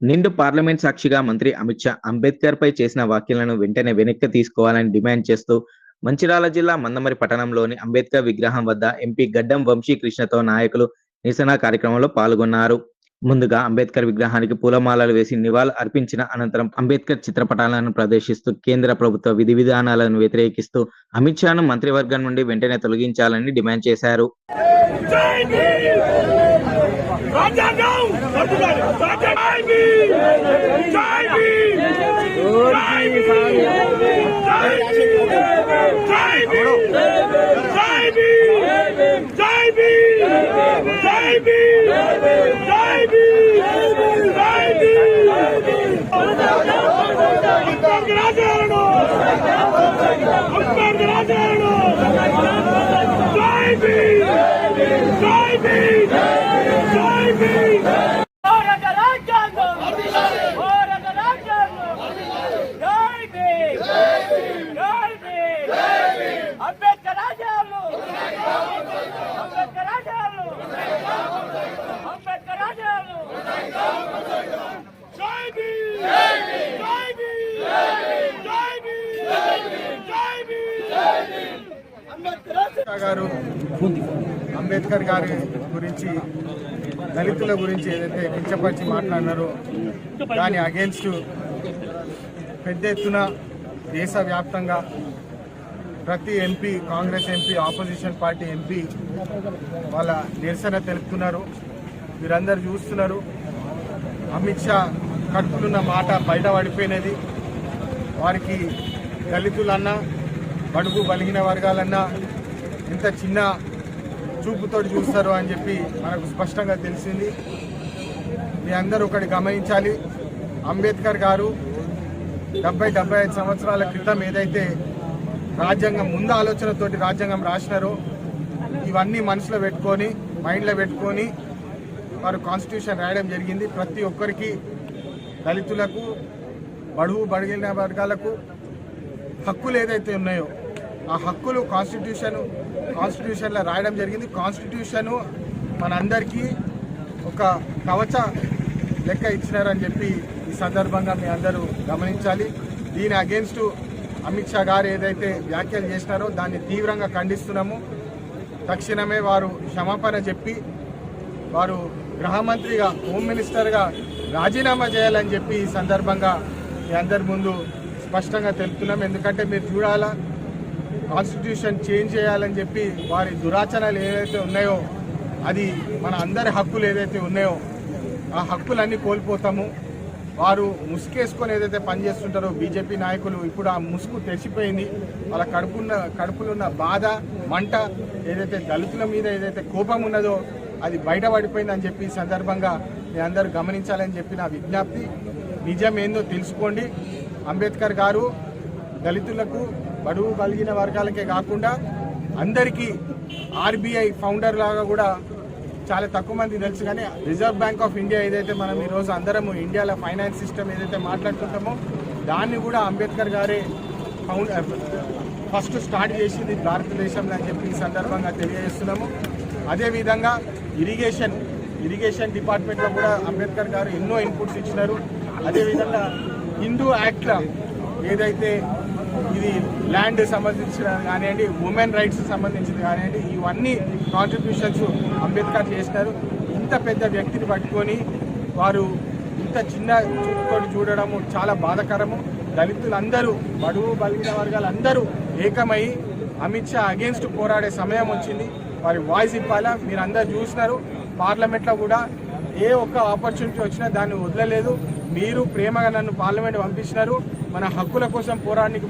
నిండు పార్లమెంట్ సాక్షిగా మంత్రి అమిత్ షా అంబేద్కర్ పై చేసిన వ్యాఖ్యలను వెంటనే వెనక్కి తీసుకోవాలని డిమాండ్ చేస్తూ మంచిరాల జిల్లా మందమరి పట్టణంలోని అంబేద్కర్ విగ్రహం వద్ద ఎంపీ గడ్డం వంశీకృష్ణతో నాయకులు నిరసన కార్యక్రమంలో పాల్గొన్నారు. ముందుగా అంబేద్కర్ విగ్రహానికి పూలమాలలు వేసి నివాళులు అర్పించిన అనంతరం అంబేద్కర్ చిత్రపటాలను ప్రదర్శిస్తూ కేంద్ర ప్రభుత్వ విధి విధానాలను వ్యతిరేకిస్తూ అమిత్ షాను మంత్రివర్గం నుండి వెంటనే తొలగించాలని డిమాండ్ చేశారు. రాజ్యాంగం వర్ధిల్లాలి. రాజ్యాంగం జై భీమ్ జై భీమ్ జై భీమ్ జై భీమ్ జై భీమ్ జై భీమ్ జై భీమ్ జై భీమ్ జై భీమ్ జై భీమ్ అంబేద్కర్ రాజ్యాంగం అంబేద్కర్ రాజ్యాంగం జై భీమ్ జై భీమ్ గారు అంబేద్కర్ గారి గురించి దళితుల గురించి ఏదైతే కించపరిచి మాట్లాడినారో దాని అగేన్స్ట్ పెద్ద ఎత్తున దేశవ్యాప్తంగా ప్రతి MP Congress MP opposition party MP వాళ్ళ నిరసన తెలుపుతున్నారు. మీరందరూ చూస్తున్నారు. అమిత్ షా కడుపులున్న మాట బయట పడిపోయినది. వారికి దళితులన్నా బడుగు బలిగిన వర్గాలన్నా ఎంత చిన్న చూపుతో చూస్తారు అని చెప్పి మనకు స్పష్టంగా తెలిసింది. మీ అందరూ ఒకటి గమనించాలి. అంబేద్కర్ గారు డెబ్బై డెబ్బై ఐదు సంవత్సరాల క్రితం ఏదైతే రాజ్యాంగం ముందు ఆలోచనతోటి రాజ్యాంగం రాసినారో ఇవన్నీ మనసులో పెట్టుకొని మైండ్లో పెట్టుకొని వారు కాన్స్టిట్యూషన్ రాయడం జరిగింది. ప్రతి ఒక్కరికి దళితులకు బడుగు బడిగిన వర్గాలకు హక్కులు ఏదైతే ఉన్నాయో ఆ హక్కులు కాన్స్టిట్యూషన్ కాన్స్టిట్యూషన్లో రాయడం జరిగింది. కాన్స్టిట్యూషన్ మనందరికీ ఒక కవచ లెక్క ఇచ్చినారని చెప్పి ఈ సందర్భంగా మీ అందరూ గమనించాలి. దీని అగేన్స్ట్ అమిత్ షా గారు ఏదైతే వ్యాఖ్యలు చేసినారో దాన్ని తీవ్రంగా ఖండిస్తున్నాము. తక్షణమే వారు క్షమాపణ చెప్పి వారు గృహమంత్రిగా హోమ్ మినిస్టర్గా రాజీనామా చేయాలని చెప్పి ఈ సందర్భంగా మీ అందరి ముందు స్పష్టంగా తెలుపుతున్నాం. ఎందుకంటే మీరు చూడాలా కాన్స్టిట్యూషన్ చేంజ్ చేయాలని చెప్పి వారి దురాచరణలు ఏవైతే ఉన్నాయో అది మన అందరి హక్కులు ఏదైతే ఉన్నాయో ఆ హక్కులన్నీ కోల్పోతాము. వారు ముసుకేసుకొని ఏదైతే పనిచేస్తుంటారో బీజేపీ నాయకులు ఇప్పుడు ఆ ముసుగు తెచ్చిపోయింది వాళ్ళ కడుపున్న కడుపులున్న బాధ మంట ఏదైతే దళితుల మీద ఏదైతే కోపం ఉన్నదో అది బయటపడిపోయిందని చెప్పి సందర్భంగా మీ అందరూ గమనించాలని చెప్పి నా విజ్ఞప్తి. నిజం ఏందో తెలుసుకోండి. అంబేద్కర్ గారు దళితులకు బడుగు కలిగిన వర్గాలకే కాకుండా అందరికీ ఆర్బీఐ ఫౌండర్ లాగా కూడా చాలా తక్కువ మంది తెలుసు కానీ రిజర్వ్ బ్యాంక్ ఆఫ్ ఇండియా ఏదైతే మనం ఈరోజు అందరము ఇండియాలో ఫైనాన్స్ సిస్టమ్ ఏదైతే మాట్లాడుతుంటామో దాన్ని కూడా అంబేద్కర్ గారే ఫౌండ్ ఫస్ట్ స్టార్ట్ చేసింది భారతదేశంలో అని చెప్పి ఈ సందర్భంగా తెలియజేస్తున్నాము. అదేవిధంగా ఇరిగేషన్ ఇరిగేషన్ డిపార్ట్మెంట్లో కూడా అంబేద్కర్ గారు ఎన్నో ఇన్పుట్స్ ఇచ్చినారు. అదేవిధంగా హిందూ యాక్ట్లో ఏదైతే ఇది ల్యాండ్ సంబంధించిన కానివ్వండి ఉమెన్ రైట్స్ సంబంధించింది కానివ్వండి ఇవన్నీ కాంట్రిబ్యూషన్స్ అంబేద్కర్ చేసినారు. ఇంత పెద్ద వ్యక్తిని పట్టుకొని వారు ఇంత చిన్న చూపుతో చూడడము చాలా బాధాకరము. దళితులందరూ బడుగు బలిగిన వర్గాలందరూ ఏకమై అమిత్ షా అగేన్స్ట్ పోరాడే సమయం వచ్చింది. వారి వాయిస్ ఇవ్వాలా? మీరు అందరు చూసినారు. పార్లమెంట్లో కూడా ఏ ఒక్క ఆపర్చునిటీ వచ్చినా దాన్ని వదలలేదు. మీరు ప్రేమగా నన్ను పార్లమెంట్ పంపించినారు. మన హక్కుల కోసం పోరాడానికి